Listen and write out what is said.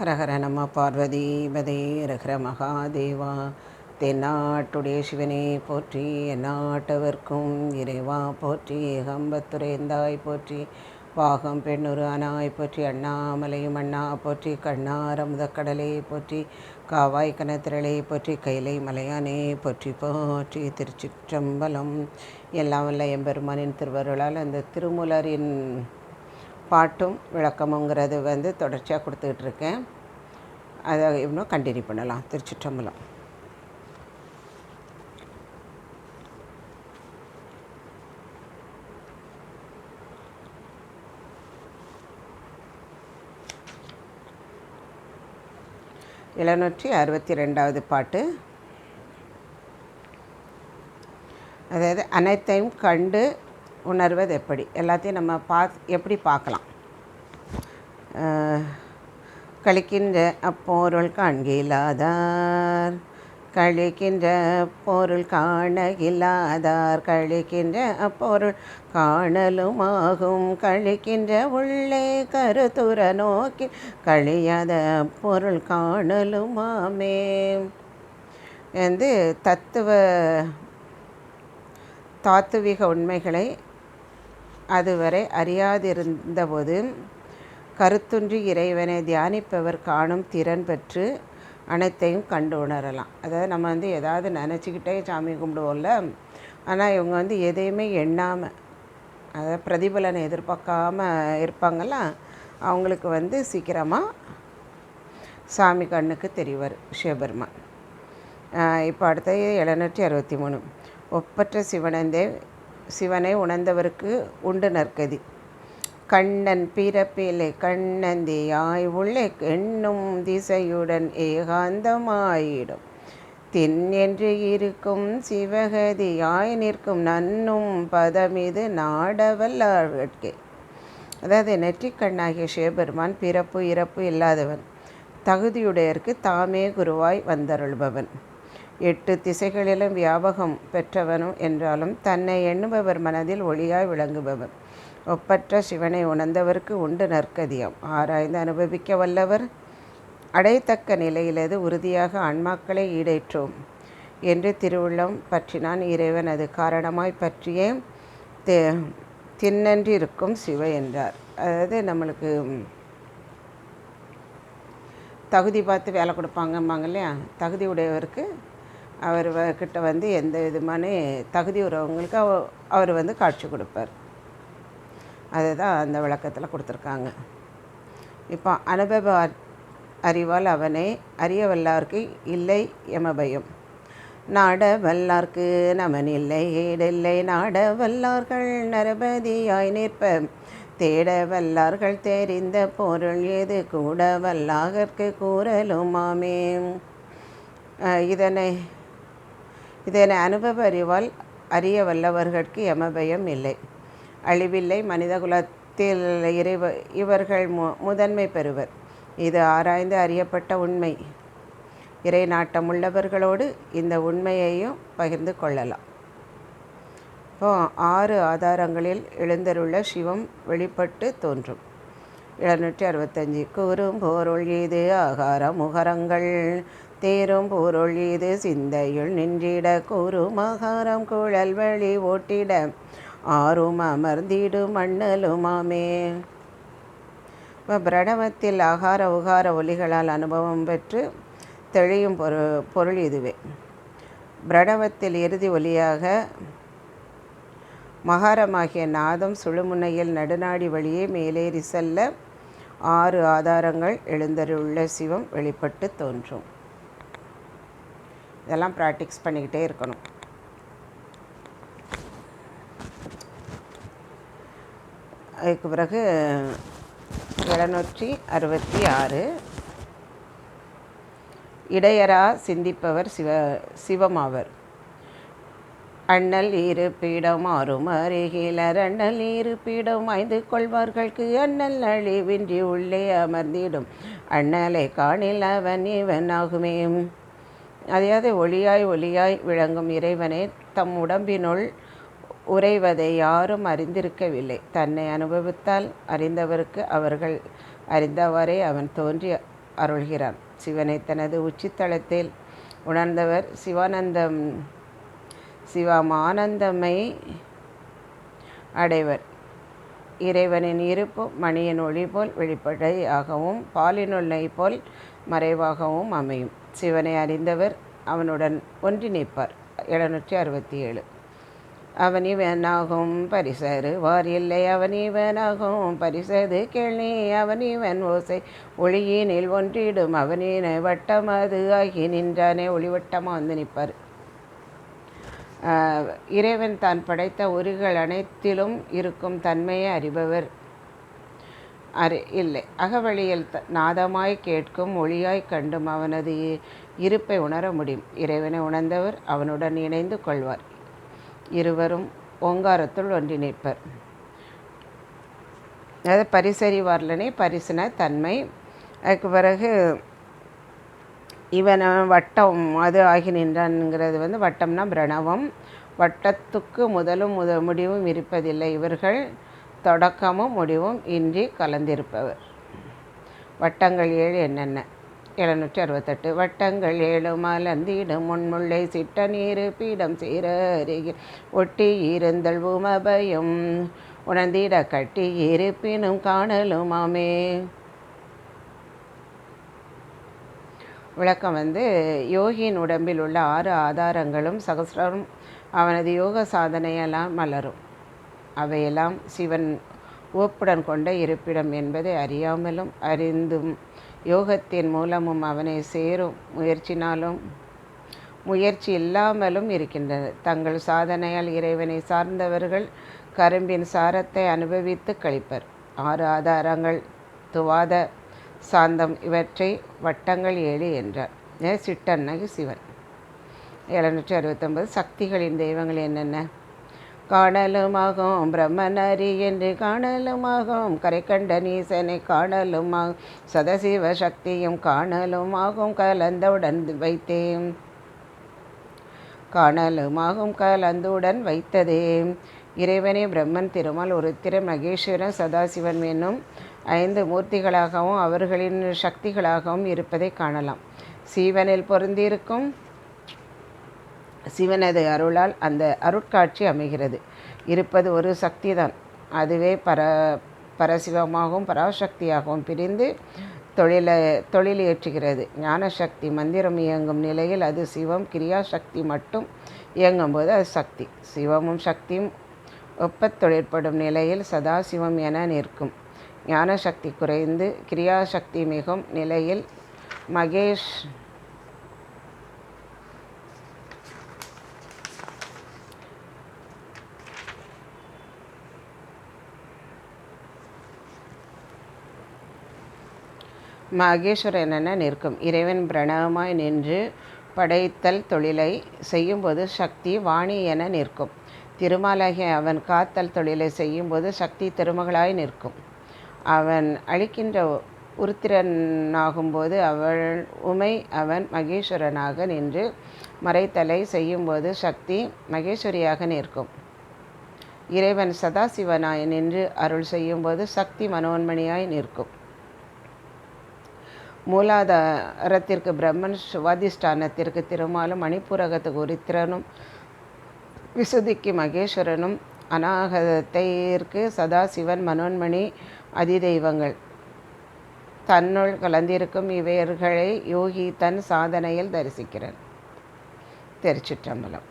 ஹரஹர நம பார்வதி பதே ரஹர மகாதேவா. தென்னாட்டுடைய சிவனே போற்றி எந்நாட்டவர்க்கும் இறைவா போற்றி ஏகம்பத்துரைந்தாய் போற்றி பாகம் பெண்ணுரு அனாய் போற்றி அண்ணாமலையும் அண்ணா போற்றி கண்ணாரமுத கடலே போற்றி காவாய் கனத்திரளே போற்றி கைலை மலையானே போற்றி போற்றி திருச்சிற்றம்பலம். எல்லாம் வல்ல எம்பெருமானின் திருவருளால் அந்த திருமுலரின் பாட்டும் விளக்கமுங்கிறது வந்து தொடர்ச்சியாக கொடுத்துக்கிட்டு இருக்கேன் அதை இன்னும் கண்டினியூ பண்ணலாம். திருச்சிற்றம்பலம். எழுநூற்றி அறுபத்தி ரெண்டாவது பாட்டு. அதாவது அனைத்தையும் கண்டு உணர்வது எப்படி? எல்லாத்தையும் நம்ம பா எப்படி பார்க்கலாம்? கழிக்கின்ற அப்பொருள் காண்கிலாதார் கழிக்கின்ற பொருள் காண இல்லாதார் கழிக்கின்ற அப்பொருள் காணலுமாகும் கழிக்கின்ற உள்ளே கருத்துற நோக்கி கழியாத பொருள் காணலுமாமே? வந்து தத்துவ தாத்துவிக உண்மைகளை அதுவரை அறியாதிருந்தபோது கருத்துன்றி இறைவனை தியானிப்பவர் காணும் திறன் பெற்று அனைத்தையும் கண்டு உணரலாம். அதாவது நம்ம வந்து எதாவது நினச்சிக்கிட்டே சாமி கும்பிடுவோம்ல ஆனால் இவங்க வந்து எதையுமே எண்ணாமல் அதாவது பிரதிபலனை எதிர்பார்க்காம இருப்பாங்கள்ல அவங்களுக்கு வந்து சீக்கிரமாக சாமி கண்ணுக்கு தெரிவார் சிவபெருமான். இப்போ அடுத்தது எழுநூற்றி அறுபத்தி மூணு. ஒப்பற்ற சிவனந்தேவ் சிவனை உணர்ந்தவருக்கு உண்டு நற்கதி. கண்ணன் பிறப்பிலே கண்ணந்தியாய் உள்ளே எண்ணும் திசையுடன் ஏகாந்தமாயிடும். தின் என்று இருக்கும் சிவகதியாய் நிற்கும் நன்னும் பதமிது நாடவல்லார்கட்கே அதாவது நெற்றிக்கண்ணாகிய சிவபெருமான் பிறப்பு இறப்பு இல்லாதவன் தகுதியுடையருக்கு தாமே குருவாய் வந்தருள்பவன். எட்டு திசைகளிலும் வியாபகம் பெற்றவனும் என்றாலும் தன்னை எண்ணுபவர் மனதில் ஒளியாய் விளங்குபவர். ஒப்பற்ற சிவனை உணர்ந்தவருக்கு உண்டு நற்கதியம். ஆராய்ந்து அனுபவிக்க வல்லவர். அடையத்தக்க நிலையிலது உறுதியாக ஆன்மாக்களை ஈடேற்றோம் என்று திருவுள்ளம் பற்றினான் இறைவன். அது காரணமாய் பற்றியே தி தின்னன்றி இருக்கும் சிவ என்றார். அதாவது நம்மளுக்கு தகுதி பார்த்து வேலை கொடுப்பாங்கம்பாங்க இல்லையா? தகுதி உடையவருக்கு அவர் கிட்ட வந்து எந்த விதமான தகுதி உறவங்களுக்கு அவ அவர் வந்து காட்சி கொடுப்பார். அதுதான் அந்த விளக்கத்தில் கொடுத்துருக்காங்க. இப்போ அனுபவ அறிவால் அவனை அறிய வல்லார்க்கு இல்லை எமபயம் நாட வல்லார்க்கு நமன் இல்லை ஏடில்லை நாட வல்லார்கள் நரபதியாய் நிற்ப தேட வல்லார்கள் தெரிந்த பொருள் எது கூட வல்லாகற்கு கூறலுமாமே. இதனை இதனை அனுபவ அறிவால் அறிய வல்லவர்களுக்கு யமபயம் இல்லை. அழிவில்லை மனிதகுலத்தில் இறைவ இவர்கள் மு முதன்மை பெறுவர். இது ஆராய்ந்து அறியப்பட்ட உண்மை. இறை நாட்டம் உள்ளவர்களோடு இந்த உண்மையையும் பகிர்ந்து கொள்ளலாம். இப்போ ஆறு ஆதாரங்களில் எழுந்தருள்ள சிவம் வெளிப்பட்டு தோன்றும். எழுநூற்றி அறுபத்தஞ்சி. கூறும் பொருள் இது ஆகார முகரங்கள் தேரும் பொருள் இது சிந்தையுள் நின்றிட கூறும் ஆகாரம் குழல் வழி ஓட்டிட ஆறும் அமர்ந்திடும் மண்ணலுமாமே இப்போ பிரணவத்தில் ஆகார உகார ஒலிகளால் அனுபவம் பெற்று தெளியும் பொரு பொருள் இதுவே. பிரணவத்தில் இறுதி ஒலியாக மகாரமாகிய நாதம் சுழுமுனையில் நடுநாடி வழியே மேலேறி செல்ல ஆறு ஆதாரங்கள் எழுந்தருள்ள சிவம் வெளிப்பட்டு தோன்றும். இதெல்லாம் ப்ராக்டிக்ஸ் பண்ணிக்கிட்டே இருக்கணும். அதுக்கு பிறகு எழுநூற்றி அறுபத்தி ஆறு. இடையரா சிந்திப்பவர் சிவ சிவமாவர். அண்ணல் இரு பீடம் ஆறும் அருகிலர் அண்ணல் இரு பீடம் ஐந்து கொள்வார்களுக்கு அண்ணல் அழிவின்றி உள்ளே அமர்ந்திடும். அண்ணலை காணில் அவன் இவன் ஆகுமே. அதாவது ஒளியாய் ஒளியாய் விளங்கும் இறைவனை தம் உடம்பினுள் உறைவதை யாரும் அறிந்திருக்கவில்லை. தன்னை அனுபவித்தால் அறிந்தவருக்கு அவர்கள் அறிந்தவாறே அவன் தோன்றி அருள்கிறான். சிவனை தனது உச்சித்தளத்தில் உணர்ந்தவர் சிவானந்தம் சிவமானந்தமை அடைவர். இறைவனின் இருப்பு மணியின் ஒளி போல் வெளிப்படையாகவும் பாலினுள்ளை போல் மறைவாகவும் அமையும். சிவனை அறிந்தவர் அவனுடன் ஒன்றிணைப்பார். எழுநூற்றி அறுபத்தி ஏழு அவனிவனாகும் பரிசரு வார் இல்லை அவனிவனாகும் பரிசது கேள்வி அவனிவன் ஓசை ஒளியினில் ஒன்றிடும் அவனின அது ஆகி நின்றானே ஒளிவட்டமாக வந்து நிற்பார். இறைவன் தான் படைத்த உருகள் அனைத்திலும் இருக்கும் தன்மையை அறிபவர். அறி இல்லை. அகவழியில் த- நாதமாய் கேட்கும் ஒளியாய் கண்டும் அவனது இருப்பை உணர முடியும். இறைவனை உணர்ந்தவர் அவனுடன் இணைந்து கொள்வார். இருவரும் ஓங்காரத்துள் ஒன்றி நிற்பர். அதாவது பரிசறிவார்லனே பரிசின தன்மை. அதுக்கு பிறகு இவன் வட்டம் அது ஆகி நின்றான்ங்கிறது வந்து வட்டம்னா பிரணவம். வட்டத்துக்கு முதலும் முத முடிவும் இருப்பதில்லை. இவர்கள் தொடக்கமும் முடிவும் இன்றி கலந்திருப்பவர். வட்டங்கள் ஏழு என்னென்ன? எழுநூற்றி அறுபத்தெட்டு. வட்டங்கள் ஏழு மலர்ந்திடும் முன்முல்லை சிட்ட நீர் பீடம் சீர அருகில் ஒட்டி இருந்தல் உமபயம். உணர்ந்திட கட்டி இருப்பினும் காணலுமாமே. விளக்கம் வந்து யோகியின் உடம்பில் உள்ள ஆறு ஆதாரங்களும் சகசிரம் அவனது யோக சாதனையெல்லாம் மலரும். அவையெல்லாம் சிவன் ஓப்புடன் கொண்ட இருப்பிடம் என்பதை அறியாமலும் அறிந்தும் யோகத்தின் மூலமும் அவனை சேரும் முயற்சினாலும் முயற்சி இல்லாமலும் இருக்கின்றனர் தங்கள் சாதனையால் இறைவனை சார்ந்தவர்கள் கரும்பின் சாரத்தை அனுபவித்து கழிப்பர். ஆறு ஆதாரங்கள் துவாத சாந்தம் இவற்றை வட்டங்கள் ஏழு என்றார். சிட்டன்னகு சிவன். எழுநூற்றி அறுபத்தொன்பது சக்திகளின் தெய்வங்கள் என்னென்ன? காணலுமாகும் பிரம்மனரி என்று காணலுமாகும். கரை கண்ட நீசனை காணலுமாகும். சதசிவ சக்தியும் காணலுமாகும். கலந்தவுடன் வைத்தேன். காணலுமாகும் கலந்துடன் வைத்ததே. இறைவனே பிரம்மன் திருமால் ஒரு திரு மகேஸ்வரன் சதாசிவன் என்னும் ஐந்து மூர்த்திகளாகவும் அவர்களின் சக்திகளாகவும் இருப்பதை காணலாம். சீவனில் பொருந்திருக்கும் சிவனது அருளால் அந்த அருட்காட்சி அமைகிறது. இருப்பது ஒரு சக்தி தான் அதுவே பர பரசிவமாகவும் பராசக்தியாகவும் பிரிந்து தொழிலை தொழில் ஏற்றுகிறது ஞானசக்தி மந்திரம் இயங்கும் நிலையில் அது சிவம் கிரியாசக்தி மட்டும் இயங்கும்போது அது சக்தி. சிவமும் சக்தியும் ஒப்பத் தொழிற்படும் நிலையில் சதாசிவம் என நிற்கும். ஞானசக்தி குறைந்து கிரியாசக்தி மிகும் நிலையில் மகேஷ் மகேஸ்வரன் என நிற்கும்? இறைவன் பிரணவமாய் நின்று படைத்தல் தொழிலை செய்யும்போது சக்தி வாணி என நிற்கும். திருமாலாகிய அவன் காத்தல் தொழிலை செய்யும்போது சக்தி திருமகளாய் நிற்கும். அவன் அழிக்கின்ற உருத்திரனாகும்போது அவள் உமை அவன் மகேஸ்வரனாக நின்று மறைத்தலை செய்யும்போது சக்தி மகேஸ்வரியாக நிற்கும். இறைவன் சதாசிவனாய் நின்று அருள் செய்யும்போது சக்தி மனோன்மணியாய் நிற்கும். மூலாதாரத்திற்கு பிரம்மன் சுவாதிஷ்டானத்திற்கு திருமாலும் மணிப்பூரகத்துக்கு உரித்திரனும் விசுதிக்கு மகேஸ்வரனும் அநாகதத்திற்கு சதாசிவன் மனோன்மணி அதிதெய்வங்கள். தன்னுள் கலந்திருக்கும் இவர்களை யோகி தன் சாதனையில் தரிசிக்கிறான் திருச்சிற்றம்பலம்.